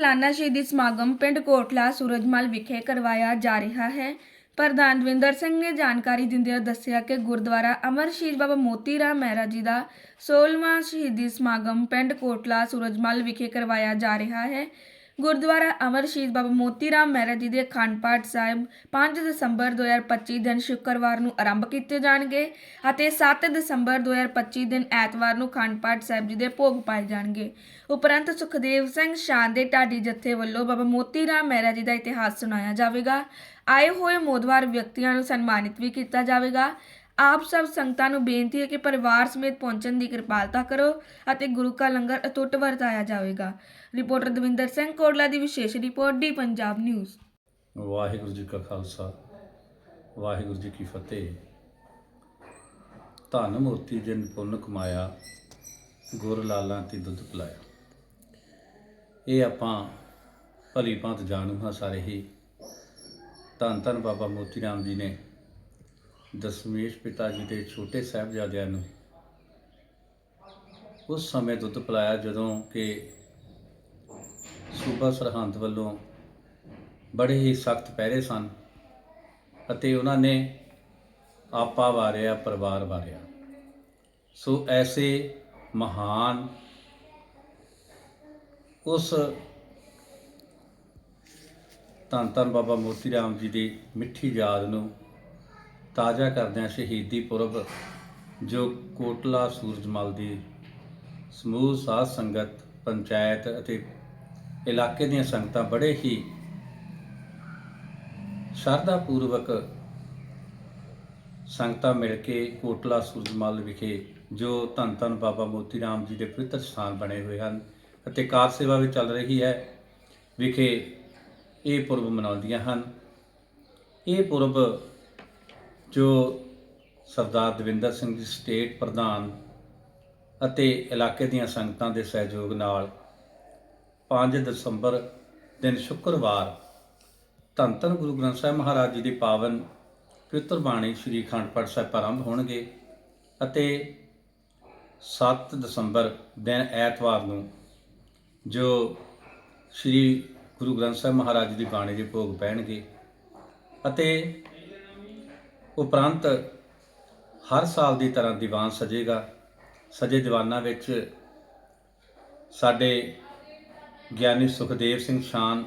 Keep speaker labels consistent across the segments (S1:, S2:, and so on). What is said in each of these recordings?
S1: ਸਾਲਾਨਾ ਸ਼ਹੀਦੀ ਸਮਾਗਮ ਪਿੰਡ ਕੋਟਲਾ ਸੂਰਜਮਲ ਵਿਖੇ ਕਰਵਾਇਆ ਜਾ ਰਿਹਾ ਹੈ। ਪ੍ਰਧਾਨ ਦਵਿੰਦਰ ਸਿੰਘ ਨੇ ਜਾਣਕਾਰੀ ਦਿੰਦਿਆਂ ਦੱਸਿਆ ਕਿ ਗੁਰਦੁਆਰਾ ਅਮਰ ਸ਼ਹੀਦ ਬਾਬਾ ਮੋਤੀ ਰਾਮ ਮਹਿਰਾ ਜੀ ਦਾ 16ਵਾਂ ਸ਼ਹੀਦੀ ਸਮਾਗਮ ਪਿੰਡ ਕੋਟਲਾ ਸੂਰਜਮਲ ਵਿਖੇ ਕਰਵਾਇਆ ਜਾ ਰਿਹਾ ਹੈ। ਗੁਰਦੁਆਰਾ ਅਮਰ ਸ਼ਹੀਦ ਬਾਬਾ ਮੋਤੀ ਰਾਮ ਮਹਿਰਾ ਜੀ ਦੇ ਅਖੰਡ ਪਾਠ ਸਾਹਿਬ 5 ਦਸੰਬਰ 2025 ਦਿਨ ਸ਼ੁੱਕਰਵਾਰ ਨੂੰ ਆਰੰਭ ਕੀਤੇ ਜਾਣਗੇ ਅਤੇ 7 ਦਸੰਬਰ 2025 ਦਿਨ ਐਤਵਾਰ ਨੂੰ ਅਖੰਡ ਪਾਠ ਸਾਹਿਬ ਜੀ ਦੇ ਭੋਗ ਪਾਏ ਜਾਣਗੇ। ਉਪਰੰਤ ਸੁਖਦੇਵ ਸਿੰਘ ਸ਼ਾਨ ਦੇ ਢਾਡੀ ਜਥੇ ਵੱਲੋਂ ਬਾਬਾ ਮੋਤੀ ਰਾਮ ਮਹਿਰਾ ਜੀ ਦਾ ਇਤਿਹਾਸ ਸੁਣਾਇਆ ਜਾਵੇਗਾ। ਆਏ ਹੋਏ ਮੋਦਵਾਰ ਵਿਅਕਤੀਆਂ ਨੂੰ ਸਨਮਾਨਿਤ ਵੀ ਕੀਤਾ ਜਾਵੇਗਾ ਆਪ ਸਭ ਸੰਗਤਾਂ ਨੂੰ ਬੇਨਤੀ ਹੈ ਕਿ ਪਰਿਵਾਰ ਸਮੇਤ ਪਹੁੰਚਣ ਦੀ ਕਿਰਪਾਲਤਾ ਕਰੋ ਅਤੇ ਗੁਰੂ ਕਾ ਲੰਗਰ ਅਟੁੱਟ ਵਰਤਾਇਆ ਜਾਵੇਗਾ। ਰਿਪੋਰਟਰ ਦਵਿੰਦਰ ਸਿੰਘ ਕੋਟਲਾ ਦੀ ਵਿਸ਼ੇਸ਼ report, the Punjab news.
S2: Waheguru ji ਕਾ ਖਾਲਸਾ, ਵਾਹਿਗੁਰੂ ਜੀ ਕੀ ਫਤਿਹ। ਧੰਨ ਮੋਤੀ ਜਿਨ ਪੁੰਨ ਕਮਾਇਆ, ਗੁਰ ਲਾਲਾਂ ਤੇ ਦੁੱਧ ਪਿਲਾਇਆ। ਇਹ ਆਪਾਂ ਭਲੀ ਭਾਂਤ ਜਾਣੂ ਹਾਂ ਸਾਰੇ ਹੀ। ਧੰਨ ਧੰਨ ਬਾਬਾ ਮੋਤੀ ਰਾਮ ਜੀ ਨੇ ਦਸ਼ਮੇਸ਼ ਪਿਤਾ ਜੀ ਦੇ ਛੋਟੇ ਸਾਹਿਬਜ਼ਾਦਿਆਂ ਨੂੰ। ਉਸ ਸਮੇਂ ਦੁੱਧ ਪਿਲਾਇਆ ਜਦੋਂ ਕਿ ਸੂਬਾ ਸਰਹੰਦ ਵੱਲੋਂ ਬੜੇ ਹੀ ਸਖਤ ਪਹਿਰੇ ਸਨ ਅਤੇ ਉਹਨਾਂ ਨੇ ਆਪਾ ਵਾਰਿਆ, ਪਰਿਵਾਰ ਵਾਰਿਆ। ਸੋ ਐਸੇ ਮਹਾਨ ਉਸ ਧੰਨ ਧੰਨ ਬਾਬਾ ਮੋਤੀ ਰਾਮ ਜੀ ਦੀ ਮਿੱਠੀ ਯਾਦ ਨੂੰ ਤਾਜ਼ਾ ਕਰਦਿਆਂ ਸ਼ਹੀਦੀ ਪੁਰਬ, ਜੋ ਕੋਟਲਾ ਸੂਰਜਮਲ ਦੀ ਸਮੂਹ ਸਾਧ ਸੰਗਤ, ਪੰਚਾਇਤ ਅਤੇ ਇਲਾਕੇ ਦੀਆਂ ਸੰਗਤਾਂ ਬੜੇ ਹੀ ਸ਼ਰਧਾ ਪੂਰਵਕ ਸੰਗਤਾਂ ਮਿਲ ਕੇ ਕੋਟਲਾ ਸੂਰਜਮਲ ਵਿਖੇ, ਜੋ ਧੰਨ ਧੰਨ ਬਾਬਾ ਮੋਤੀ ਰਾਮ ਜੀ ਦੇ ਪਵਿੱਤਰ ਸਥਾਨ ਬਣੇ ਹੋਏ ਹਨ ਅਤੇ ਕਾਰ ਸੇਵਾ ਵੀ ਚੱਲ ਰਹੀ ਹੈ, ਵਿਖੇ ਇਹ ਪੁਰਬ ਮਨਾਉਂਦੀਆਂ ਹਨ। ਇਹ ਪੁਰਬ ਜੋ ਸਰਦਾਰ ਦਵਿੰਦਰ ਸਿੰਘ ਜੀ ਸਟੇਟ ਪ੍ਰਧਾਨ ਅਤੇ ਇਲਾਕੇ ਦੀਆਂ ਸੰਗਤਾਂ ਦੇ ਸਹਿਯੋਗ ਨਾਲ 5 ਦਸੰਬਰ ਦਿਨ ਸ਼ੁੱਕਰਵਾਰ ਧੰਨ ਧੰਨ ਗੁਰੂ ਗ੍ਰੰਥ ਸਾਹਿਬ ਮਹਾਰਾਜ ਜੀ ਦੀ ਪਾਵਨ ਪਵਿੱਤਰ ਬਾਣੀ ਸ੍ਰੀ ਅਖੰਡ ਪਾਠ ਸਾਹਿਬ ਪ੍ਰਾਰੰਭ ਹੋਣਗੇ ਅਤੇ 7 ਦਸੰਬਰ ਦਿਨ ਐਤਵਾਰ ਨੂੰ ਜੋ ਸ੍ਰੀ ਗੁਰੂ ਗ੍ਰੰਥ ਸਾਹਿਬ ਮਹਾਰਾਜ ਜੀ ਦੀ ਬਾਣੀ ਦੇ ਭੋਗ ਪੈਣਗੇ ਅਤੇ ਉਪਰੰਤ ਹਰ ਸਾਲ ਦੀ ਤਰ੍ਹਾਂ ਦੀਵਾਨ ਸਜੇਗਾ। ਸਜੇ ਦੀਵਾਨਾਂ ਵਿੱਚ ਸਾਡੇ ਗਿਆਨੀ ਸੁਖਦੇਵ ਸਿੰਘ ਸ਼ਾਨ,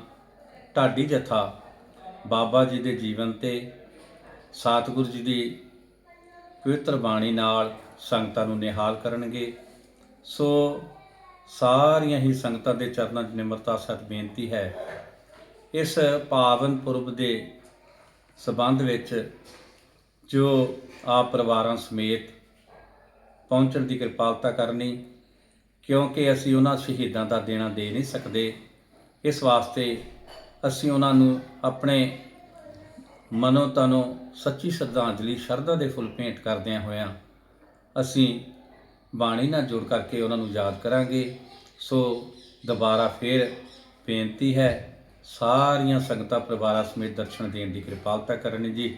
S2: ਢਾਡੀ ਜਥਾ, ਬਾਬਾ ਜੀ ਦੇ ਜੀਵਨ ਤੇ ਸਤਿਗੁਰੂ ਜੀ ਦੀ ਪਵਿੱਤਰ ਬਾਣੀ ਨਾਲ ਸੰਗਤਾਂ ਨੂੰ ਨਿਹਾਲ ਕਰਨਗੇ। ਸੋ ਸਾਰੀਆਂ ਹੀ ਸੰਗਤਾਂ ਦੇ ਚਰਨਾਂ 'ਚ ਨਿਮਰਤਾ ਸਤ ਬੇਨਤੀ ਹੈ। ਇਸ ਪਾਵਨ ਪੁਰਬ ਦੇ ਸਬੰਧ ਵਿੱਚ ਜੋ ਆਪ ਪਰਿਵਾਰਾਂ ਸਮੇਤ ਪਹੁੰਚਣ ਦੀ ਕਿਰਪਾਲਤਾ ਕਰਨੀ, ਕਿਉਂਕਿ ਅਸੀਂ ਉਹਨਾਂ ਸ਼ਹੀਦਾਂ ਦਾ ਦੇਣਾ ਦੇ ਨਹੀਂ ਸਕਦੇ, ਇਸ ਵਾਸਤੇ ਅਸੀਂ ਉਹਨਾਂ ਨੂੰ ਆਪਣੇ ਮਨੋ ਤਨੋ ਸੱਚੀ ਸ਼ਰਧਾਂਜਲੀ ਸ਼ਰਧਾ ਦੇ ਫੁੱਲ ਭੇਂਟ ਕਰਦਿਆਂ ਹੋਇਆਂ ਅਸੀਂ ਬਾਣੀ ਨਾਲ ਜੁੜ ਕਰਕੇ ਉਹਨਾਂ ਨੂੰ ਯਾਦ ਕਰਾਂਗੇ। ਸੋ ਦੁਬਾਰਾ ਫੇਰ ਬੇਨਤੀ ਹੈ, ਸਾਰੀਆਂ ਸੰਗਤਾਂ ਪਰਿਵਾਰਾਂ ਸਮੇਤ ਦਰਸ਼ਨ ਦੇਣ ਦੀ ਕਿਰਪਾਲਤਾ ਕਰਨੀ ਜੀ।